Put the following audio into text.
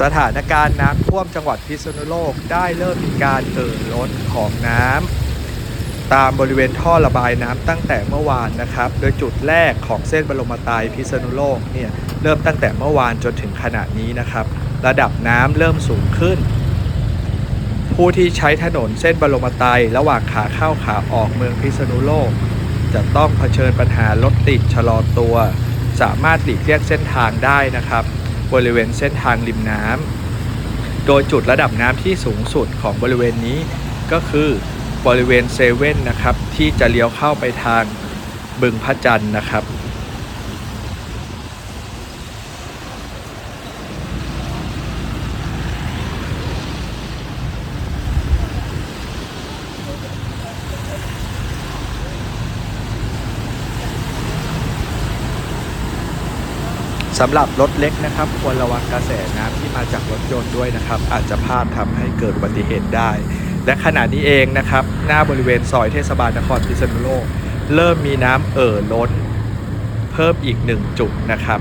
สถานการณ์น้ำท่วมจังหวัดพิษณุโลกได้เริ่มมีการเอ่อล้นของน้ำตามบริเวณท่อระบายน้ำตั้งแต่เมื่อวานนะครับ โดยจุดแรกของเส้นบรมไตรพิษณุโลกเนี่ยเริ่มตั้งแต่เมื่อวานจนถึงขณะนี้นะครับ ระดับน้ำเริ่มสูงขึ้น ผู้ที่ใช้ถนนเส้นบรมไตรระหว่างขาเข้าขาออกเมืองพิษณุโลก จะต้องเผชิญปัญหารถติดชะลอตัว สามารถหลีกเลี่ยงเส้นทางได้นะครับ บริเวณเส้นทางริมน้ำ โดยจุดระดับน้ำที่สูงสุดของบริเวณนี้ก็คือบริเวณเซเว่นนะครับ ที่จะเลี้ยวเข้าไปทางบึงพระจันทร์นะครับ สำหรับรถเล็กนะครับควรระวังกระแสน้ำที่มาจากรถยนต์ด้วยนะครับ อาจจะพลาดทำให้เกิดอุบัติเหตุได้ และขณะนี้เองนะครับ หน้าบริเวณซอยเทศบาลนครพิษณุโลก เริ่มมีน้ำเอ่อล้น เพิ่มอีกหนึ่งจุดนะครับ